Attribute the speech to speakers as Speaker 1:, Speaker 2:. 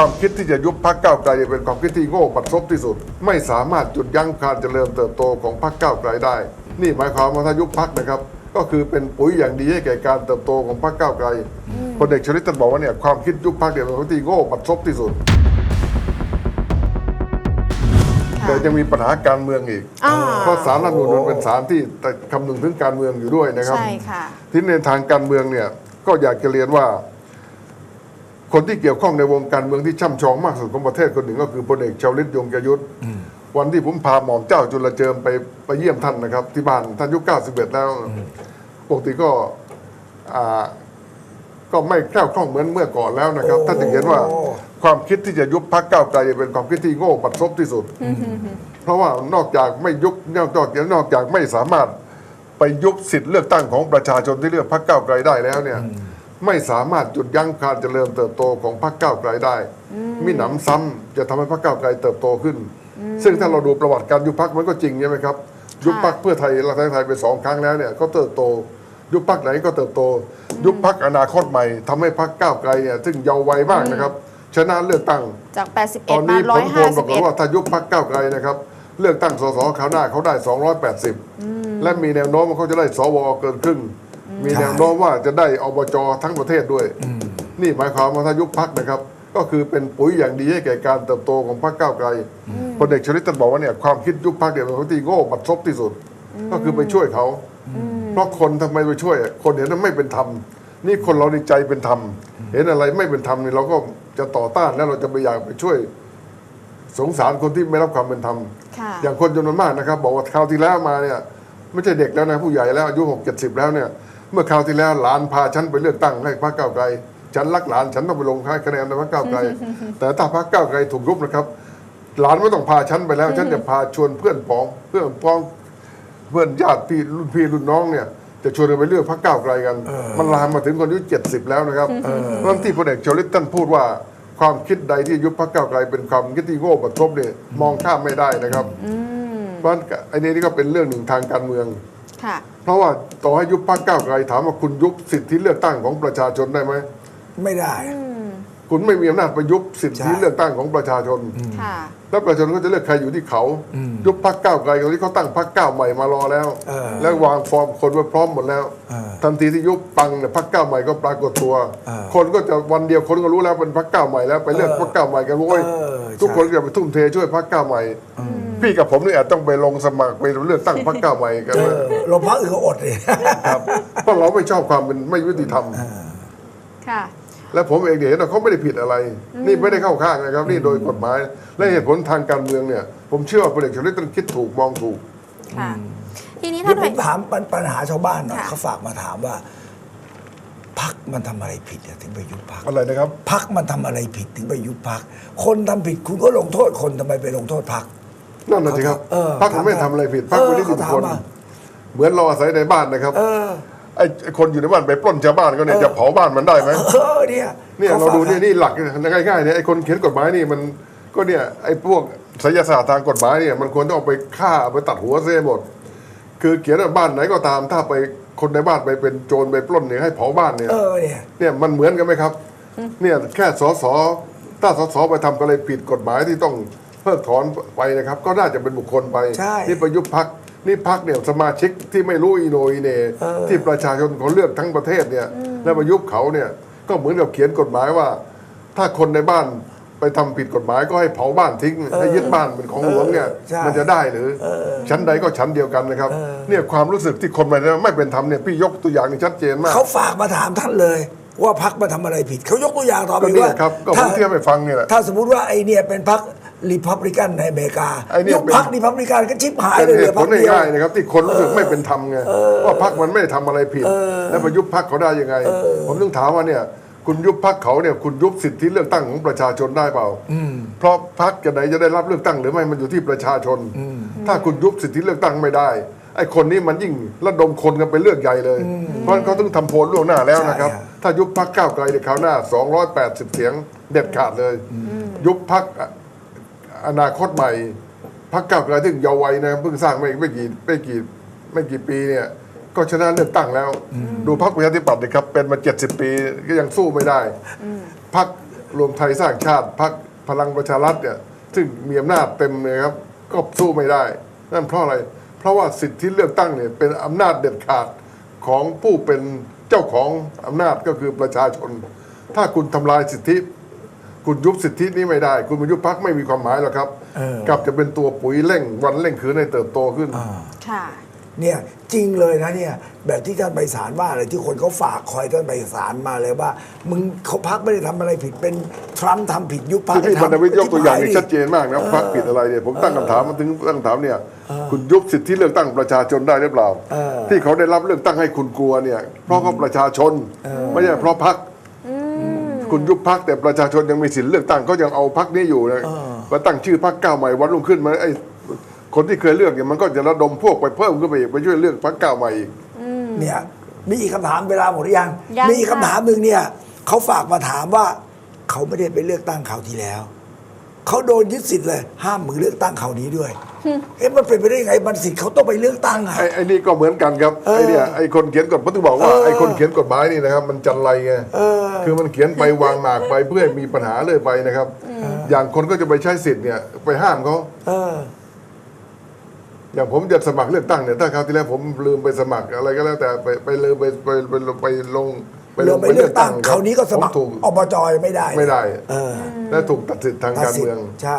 Speaker 1: ความคิดที่จะยุบพักก้าวไกลเป็นความคิดที่โง่บัดซบที่สุด ไม่สามารถหยุดยั้งการเจริญเติบโตของพักก้าวไกลได้ นี่หมายความว่าถ้ายุบพักนะครับ ก็คือเป็นปุ๋ยอย่างดีให้แก่การเติบโตของพรรคก้าวไกลพลเอกชลิตท่านบอกว่าเนี่ยความคิดยุบพักเนี่ยเป็นความคิดที่โง่บัดซบที่สุด แต่ยังมีปัญหาการเมืองอีก
Speaker 2: อ่า
Speaker 1: เพราะสารรัฐธรรมนูญมันเป็นสารที่คำนึงถึงการเมืองอยู่ด้วยนะครับ
Speaker 2: ใช่ค่ะ
Speaker 1: ที่ในทางการเมืองเนี่ยก็อยากจะเรียนว่า คนที่เกี่ยวข้องในวงการเมืองที่ช่ำชองมากสุดของประเทศคนหนึ่งก็คือพลเอกชาวลิตยงใจยุทธวันที่ผมพาหม่อมเจ้าจุลเจิมไปไปเยี่ยมท่านนะครับ ที่บ้านท่านอายุ91 แล้ว ปกติก็อ่าก็ไม่แคล่วคล่องเหมือนเมื่อก่อนแล้วนะครับ ท่านจึงเห็นว่าความคิดที่จะยุบพักก้าวไกลเป็นความคิดที่โง่บัดซบที่สุด เพราะว่านอกจากไม่ยุบนอกจากนอกจากไม่สามารถไปยุบสิทธิ์เลือกตั้งของประชาชนที่เลือกพรรคก้าวไกลได้แล้วเนี่ย ไม่สามารถหยุดยั้งการเจริญเติบโตของพรรคก้าวไกลได้มิหนำซ้ำจะทำให้พรรคก้าวไกลเติบโตขึ้น ซึ่งถ้าเราดูประวัติการยุบพรรคมันก็จริงใช่ไหมครับ ยุบพรรคเพื่อไทยรัฐไทยไปสองครั้งแล้วเนี่ยก็เติบโต ยุบพรรคไหนก็เติบโต ยุบพรรคอนาคตใหม่ทำให้พรรคก้าวไกลเนี่ยซึ่งเยาว์วัยมากนะครับ ชนะเลือกตั้ง
Speaker 2: จาก
Speaker 1: ตอน
Speaker 2: 81 มา
Speaker 1: นี้ผลโพลปรากฏว่า
Speaker 2: 151
Speaker 1: ถ้ายุบพักก้าวไกลนะครับ เลือกตั้งสสคราวหน้าเขาได้ 280 และมีแนวโน้มว่าเขาจะได้สวเกินครึ่ง มีแนวโน้มว่าจะได้อบจทั้งประเทศด้วย นี่หมายความว่าถ้ายุบพักนะครับ ก็คือเป็นปุ๋ยอย่างดีให้แก่การเติบโตของพรรคก้าวไกลพลเอกชลิตท่านบอกว่าเนี่ยความคิดยุบพักเนี่ยเป็นความที่โง่บัดซบที่สุด ก็คือไปช่วยเขา เพราะคนทำไมไปช่วย คนเห็นว่าไม่เป็นธรรมนี่คนเราในใจเป็นธรรม เห็นอะไรไม่เป็นธรรมนี่เราก็จะต่อต้านแล้วเราจะไปอยากไปช่วย สงสารคนที่ไม่รับความเป็นธรรม
Speaker 2: ค่ะ
Speaker 1: อย่างคนจำนวนมากนะครับ บอกว่าคราวที่แล้วมาเนี่ยไม่ใช่เด็กแล้วนะผู้ใหญ่แล้วอายุหกเจ็ดสิบแล้วเนี่ย เมื่อคราวที่แล้วหลานพาฉันไปเลือกตั้งให้พรรคก้าวไกล ฉันรักหลานฉันต้องไปลงค่ายคะแนนในพรรคก้าวไกล แต่ถ้าพรรคก้าวไกลถูกยุบนะครับ หลานไม่ต้องพาฉันไปแล้ว ฉันจะพาชวนเพื่อนพ้อง เพื่อนพ้องเพื่อนญาติพี่รุ่นพี่รุ่นน้องเนี่ยจะชวนกันไปเลือกพรรคก้าวไกลกัน มันลามมาถึงคนอายุเจ็ดสิบแล้วนะครับเพราะฉะนั้นที่พลเอกชวลิตท่านพูดว่าความคิดใดที่ยุบพรรคก้าวไกลเป็นความคิดที่โง่บัดซบเนี่ยมองข้ามไม่ได้นะครับ เพราะฉะนั้นไอ้นี่นี่ก็เป็นเรื่องหนึ่งทางการเมือง
Speaker 2: ค่ะ
Speaker 1: เพราะว่าต่อให้ยุบพรรคก้าวไกลถามว่าคุณยุบสิทธิเลือกตั้งของประชาชนได้ไหม
Speaker 3: ไม่ได้
Speaker 1: คุณไม่มีอำนาจไปยุบสิทธิ
Speaker 3: ใช่
Speaker 1: เลือกตั้งของประชาชน
Speaker 2: ค่ะ
Speaker 1: แล้วประชาชนก็จะเลือกใครอยู่ที่เขา ยุบพักก้าวไกลตอนนี้เขาตั้งพักก้าวใหม่มารอแล้ว
Speaker 3: เออ
Speaker 1: แล้ววางฟอร์มคนไว้พร้อมหมดแล้ว
Speaker 3: เออ
Speaker 1: ทันทีที่ยุบปังเนี่ยพักก้าวใหม่ก็ปรากฏตัว
Speaker 3: เออ
Speaker 1: คนก็จะวันเดียวคนก็รู้แล้วเป็นพักก้าวใหม่แล้วไปเลือก
Speaker 3: เออ
Speaker 1: พักก้าวใหม่กันโว้ย
Speaker 3: เออ
Speaker 1: ทุกคน
Speaker 3: ใช่
Speaker 1: จะไปทุ่มเทช่วยพักก้าวใหม่ พี่กับผมนี่อาจต้องไปลงสมัครไปเลือกตั้งพักก้าวใหม่กัน
Speaker 3: เอ
Speaker 1: นะ
Speaker 3: อลงพักอื่นก็อดเลย
Speaker 1: ครับเพราะเราไม่ชอบความเป็นไม่ยุติธรรม
Speaker 2: ค่ะ
Speaker 1: และผมเองเนี่ยเห็นว่าเขาไม่ได้ผิดอะไร นี่ไม่ได้เข้าข้างนะครับ นี่โดยกฎหมาย และเหตุผลทางการเมืองเนี่ย ผมเชื่อว่าพลเอกชวลิตต้องคิดถูกมองถูก
Speaker 2: ค่ะ ทีนี้
Speaker 3: เดี๋
Speaker 2: ถ้า
Speaker 3: ยวผมถามปัญปัญหาชาวบ้านหน่อย
Speaker 2: ค่ะ
Speaker 3: เขาฝากมาถามว่าพักมันทำอะไรผิดอะถึงไปยุบพัก
Speaker 1: อะไรนะครับ
Speaker 3: พักมันทำอะไรผิดถึงไปยุบพักคนทำผิดคุณก็ลงโทษคนทำไมไปลงโทษพัก
Speaker 1: นั่นน่ะสิครับ
Speaker 3: เออ
Speaker 1: พรรคมันไม่ทำอะไรผิดพรรคไม่ได้
Speaker 3: เออ
Speaker 1: ผิด
Speaker 3: เขา
Speaker 1: คน
Speaker 3: ถามมา
Speaker 1: เหมือนเราอาศัยในบ้านนะครับ
Speaker 3: เออ
Speaker 1: ไอ้ไอ้คนอยู่ในบ้านไปปล้นชาวบ้านก็เนี่ยจะเผาบ้านมันได้ไหม
Speaker 3: เออเนี่ย
Speaker 1: เนี่ย
Speaker 3: ข
Speaker 1: เรา
Speaker 3: ฝก
Speaker 1: ดู
Speaker 3: ให้
Speaker 1: นี่นี่หลักง่ายๆเนี่ยไอ้คนเขียนกฎหมายนี่มันก็เนี่ยไอ้พวกไสยศาสตร์ทางกฎหมายเนี่ยมันควรต้องเอาไปฆ่าเอาไปตัดหัวเสียหมด คือเขียนว่าบ้านไหนก็ตาม ถ้าไปคนในบ้านไปเป็นโจรไปปล้นเนี่ยให้เผาบ้านเนี่ย
Speaker 3: เออเนี่ย
Speaker 1: เนี่ยมันเหมือนกันไหมครับ เนี่ยแค่สสถ้าสสไปทำอะไรผิดกฎหมายที่ต้องเพิกถอนไปนะครับ ก็น่าจะเป็นบุคคลไป
Speaker 3: ใช่
Speaker 1: นี่ประยุทธ์พักนี่พักเนี่ยสมาชิกที่ไม่รู้อีโหนอีเหน
Speaker 3: เออ
Speaker 1: ที่ประชาชนเขาเลือกทั้งประเทศเนี่ยแล้วประยุทธ์เขาเนี่ยก็เหมือนกับเขียนกฎหมายว่า ถ้าคนในบ้านไปทำผิดกฎหมายก็ให้เผาบ้านทิ้งให้ยึดบ้านเป็นของหลวงเนี่ย
Speaker 3: ใช่
Speaker 1: มันจะได้หรือ ชั้นใดก็ชั้นเดียวกันนะครับ
Speaker 3: เออ
Speaker 1: เนี่ยความรู้สึกที่คนมันไม่เป็นธรรมเนี่ยพี่ยกตัวอย่างนี่ชัดเจนมาก
Speaker 3: เขาฝากมาถามท่านเลย ว่าพักมาทำอะไรผิด เขายกตัวอย่างต่อไป
Speaker 1: ก็เนี่ย
Speaker 3: ว่า
Speaker 1: ครับก็ผ
Speaker 3: ถ้าม
Speaker 1: เทียบไปฟังเนี่ยแหละ
Speaker 3: ถ้าสมมติว่าไอเนี่ยเป็นพัก รีพับลิกันในอเมริกา
Speaker 1: ไอ้เนี่ย
Speaker 3: ยก
Speaker 1: เป็น
Speaker 3: พักรีพับลิกันก็ชิบหาย
Speaker 1: เป็น
Speaker 3: เลยเห
Speaker 1: เห
Speaker 3: ลือ
Speaker 1: ตุผ
Speaker 3: พั
Speaker 1: ล
Speaker 3: กเดียว
Speaker 1: ง่ายๆนะครับที่คนรู้สึกไม่เป็นธรรมไงว่าพรรคมันไม่ได้ทำอะไรผิด แล้วมายุบพรรคเขาได้ยังไง ผมต้องถามว่าเนี่ยคุณยุบพรรคเขาเนี่ยคุณยุบสิทธิเลือกตั้งของประชาชนได้เปล่าเพราะพรรคจะไหนจะได้รับเลือกตั้งหรือไม่มันอยู่ที่ประชาชน ถ้าคุณยุบสิทธิเลือกตั้งไม่ได้ไอ้คนนี้มันยิ่งระดมคนกันไปเลือกใหญ่เลย เพราะฉะนั้นเขาต้องทำโพลล่วงหน้าแล้วนะครับ
Speaker 3: ใช่ฮะ
Speaker 1: ถ้ายุบพรรคก้าวไกลในคราวหน้า 280 เสียงเด็ดขาดเลย ยุบพรรค อนาคตใหม่พักก้าวไกลที่เยาว์วัยนะเพิ่งสร้างไม่ไม่กี่ไม่กี่ไม่กี่ปีเนี่ย ก็ชนะเลือกตั้งแล้ว ดูพรรคประชาธิปัตย์นะครับ เป็นมาเจ็ดสิบปีก็ยังสู้ไม่ได้พรรครวมไทยสร้างชาติพรรคพลังประชารัฐเนี่ย ซึ่งมีอำนาจเต็มเลยครับ ก็สู้ไม่ได้ นั่นเพราะอะไร เพราะว่าสิทธิเลือกตั้งเนี่ยเป็นอำนาจเด็ดขาดของผู้เป็นเจ้าของอำนาจก็คือประชาชน ถ้าคุณทำลายสิทธิ คุณยุบสิทธินี้ไม่ได้ คุณมายุบพักไม่มีความหมายหรอกครับ
Speaker 3: เออ
Speaker 1: กลับจะเป็นตัวปุ๋ยเร่งวันเร่งคืนให้เติบโตขึ้น
Speaker 2: ค่ะ
Speaker 3: เนี่ยจริงเลยนะเนี่ยแบบที่ท่านไปศาลว่าอะไรที่คนเขาฝากคอยท่านไปศาลมาเลยว่า มึงเขาพักไม่ได้ทำอะไรผิดเป็นทรัมป์ทำผิดยุบพัก
Speaker 1: ที่พี่บรรณวิทย์ยกตัวอย่างนี่ชัดเจ
Speaker 3: น
Speaker 1: นมากนะพักผิดอะไรเนี่ยผมตั้งคำถามมาถึงตั้งคำถามเนี่ย คุณยุบสิทธิเลือกตั้งประชาชนได้หรือเปล่า
Speaker 3: เออ
Speaker 1: ที่เขาได้รับเลือกตั้งให้คุณกลัวเนี่ย เพราะเขาประชาชน ไม่ใช่เพราะพัก คุณยุบพักแต่ประชาชนยังมีสิทธิเลือกตั้งเขายังเอาพักนี้อยู่นะมาตั้งชื่อพักก้าวใหม่วันรุ่งขึ้นมาไอ้คนที่เคยเลือกเนี่ยมันก็จะระดมพวกไปเพิ่มขึ้นไปอีกไปช่วยเลือกพักก้าวใหม่อีก
Speaker 3: เนี่ยมีอีกคำถามเวลาหมดหรือยัง
Speaker 2: ยัง
Speaker 3: มีอีก
Speaker 2: ค่ะ
Speaker 3: คำถามหนึ่งเนี่ยเขาฝากมาถามว่าเขาไม่ได้ไปเลือกตั้งคราวที่แล้วเขาโดนยึดสิทธิ์เลย ห้ามมึงเลือกตั้งคราวนี้ด้วยเอ๊ะมันเป็นไปได้ยังไงมันสิทธิ์เขาต้องไปเลือกตั้งอะ
Speaker 1: ไอ้ไอ้นี่ก็เหมือนกันครับ
Speaker 3: เออ
Speaker 1: ไอ้เนี่ยไอ้คนเขียนกฎผมถึงบอกว่า
Speaker 3: เออ
Speaker 1: ไอ้คนเขียนกฎหมายนี่นะครับมันจันไรไง
Speaker 3: เออ
Speaker 1: คือมันเขียนไปวางหมากไปเพื่อให้มีปัญหาเรื่อยไปนะครับ อย่างคนก็จะไปใช้สิทธิ์เนี่ย ไปห้ามเขา
Speaker 3: เออ
Speaker 1: อย่างผมจะสมัครเลือกตั้งเนี่ยถ้าคราวที่แล้วผมลืมไปสมัครอะไรก็แล้วแต่ไปไปลืมไปไปไปไปไปลง
Speaker 3: เรื่องไปเลือกตั้งคราวนี้ก็สมัคร
Speaker 1: ผมถูก
Speaker 3: อบจไม่ได้
Speaker 1: ไม่ได้
Speaker 3: เออ
Speaker 1: และถูกตัดสิทธิ์ทาง
Speaker 3: ตัด
Speaker 1: การ
Speaker 3: สิท
Speaker 1: เมือง
Speaker 3: ธิ์ใช่